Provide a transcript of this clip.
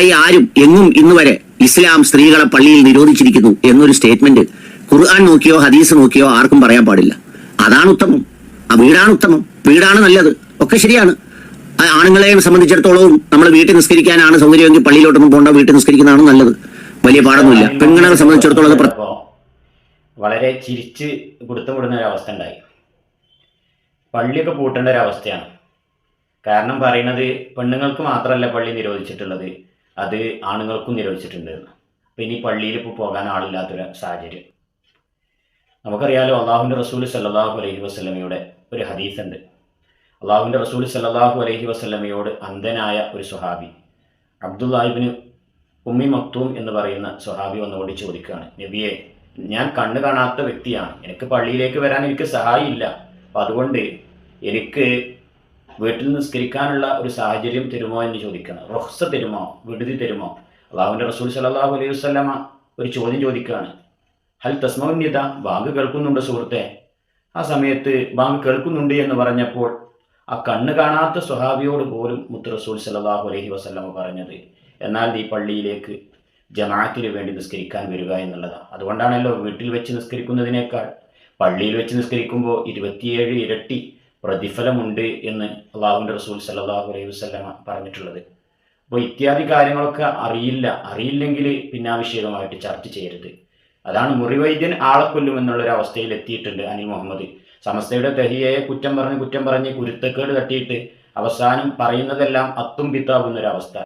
ആദ്യമായി ആരും എങ്ങും ഇന്ന് വരെ ഇസ്ലാം സ്ത്രീകളെ പള്ളിയിൽ നിരോധിച്ചിരിക്കുന്നു എന്നൊരു സ്റ്റേറ്റ്മെന്റ് ഖുർആൻ നോക്കിയോ ഹദീസ് നോക്കിയോ ആർക്കും പറയാൻ പാടില്ല. അതാണ് ഉത്തമം. ആ വീടാണ് ഉത്തമം. വീടാണ് നല്ലത്. ഒക്കെ ശരിയാണ്. ആ ആണുങ്ങളെ സംബന്ധിച്ചിടത്തോളവും നമ്മൾ വീട്ടിൽ നിസ്കരിക്കാനാണ് സൗകര്യമെങ്കിൽ പള്ളിയിലോട്ടൊന്നും പോകണ്ട വീട്ടിൽ നിസ്കരിക്കുന്നതാണ് നല്ലത്. വലിയ പാടൊന്നുമില്ല. പെണ്ണുങ്ങളെ സംബന്ധിച്ചിടത്തോളം അത് വളരെ ചിരിച്ച് കൊടുത്തുവിടുന്ന ഒരു അവസ്ഥ ഉണ്ടായി. പള്ളിയൊക്കെ പൂട്ടേണ്ട ഒരു അവസ്ഥയാണ്. കാരണം പറയുന്നത് പെണ്ണുങ്ങൾക്ക് മാത്രമല്ല പള്ളി നിരോധിച്ചിട്ടുള്ളത്. അത് ആണുങ്ങൾക്കും നിരോധിച്ചിട്ടുണ്ട്. അപ്പം ഇനി പള്ളിയിൽ ഇപ്പോൾ പോകാൻ ആളില്ലാത്തൊരു സാഹചര്യം. നമുക്കറിയാലോ അള്ളാഹുവിന്റെ റസൂൽ സല്ലാഹു അലൈഹി വസ്ലമയുടെ ഒരു ഹദീസ് ഉണ്ട് അള്ളാഹുവിന്റെ റസൂൽ സല്ലാഹു അലൈഹി വസ്ലമയോട് അന്ധനായ ഒരു സുഹാബി അബ്ദുല്ലാഹിബിന് ഉമ്മി മക്തൂം എന്ന് പറയുന്ന സുഹാബി വന്നുകൊണ്ട് ചോദിക്കുകയാണ് നബിയെ ഞാൻ കണ്ണ് കാണാത്ത വ്യക്തിയാണ്. എനിക്ക് പള്ളിയിലേക്ക് വരാൻ എനിക്ക് സഹായമില്ല അപ്പം അതുകൊണ്ട് എനിക്ക് വീട്ടിൽ നിസ്കരിക്കാനുള്ള ഒരു സാഹചര്യം തരുമോ എന്ന് ചോദിക്കണം. റൊഹ്സ തരുമോ? വിടുതി തരുമോ? അള്ളാഹുവിന്റെ റസൂൽ സലാഹു അലൈഹി വസ്ലമ ഒരു ചോദ്യം ചോദിക്കുകയാണ് ഹൽ തസ്മോന്യത ബാങ്ക് കേൾക്കുന്നുണ്ട് സുഹൃത്തെ. ആ സമയത്ത് ബാങ്ക് കേൾക്കുന്നുണ്ട് എന്ന് പറഞ്ഞപ്പോൾ ആ കണ്ണ് കാണാത്ത സ്വഹാബിയോട് പോലും മുത്ത് റസൂൽ സലാഹു അലൈഹി വസ്ലമ പറഞ്ഞത് എന്നാൽ ഈ പള്ളിയിലേക്ക് ജമാഅത്തിന് വേണ്ടി നിസ്കരിക്കാൻ വരിക എന്നുള്ളതാണ് അതുകൊണ്ടാണല്ലോ വീട്ടിൽ വെച്ച് നിസ്കരിക്കുന്നതിനേക്കാൾ പള്ളിയിൽ വെച്ച് നിസ്കരിക്കുമ്പോൾ ഇരുപത്തിയേഴ് ഇരട്ടി പ്രതിഫലമുണ്ട് എന്ന് അള്ളാഹുവിന്റെ റസൂൽ സല്ലാഹു അലൈഹി വസ്ലമ പറഞ്ഞിട്ടുള്ളത്. അപ്പോൾ ഇത്യാദി കാര്യങ്ങളൊക്കെ അറിയില്ല. അറിയില്ലെങ്കിൽ പിന്നെ ആ വിഷയമായിട്ട് ചർച്ച ചെയ്യരുത്. അതാണ് മുറിവൈദ്യൻ ആളെ കൊല്ലും എന്നുള്ളൊരു അവസ്ഥയിൽ എത്തിയിട്ടുണ്ട് അനിൽ മുഹമ്മദ്. സമസ്തയുടെ തെഹിയയെ കുറ്റം പറഞ്ഞ് കുറ്റം പറഞ്ഞ് കുരുത്തക്കേട് തട്ടിയിട്ട് അവസാനം പറയുന്നതെല്ലാം അത്തും പിത്താവുന്നൊരവസ്ഥ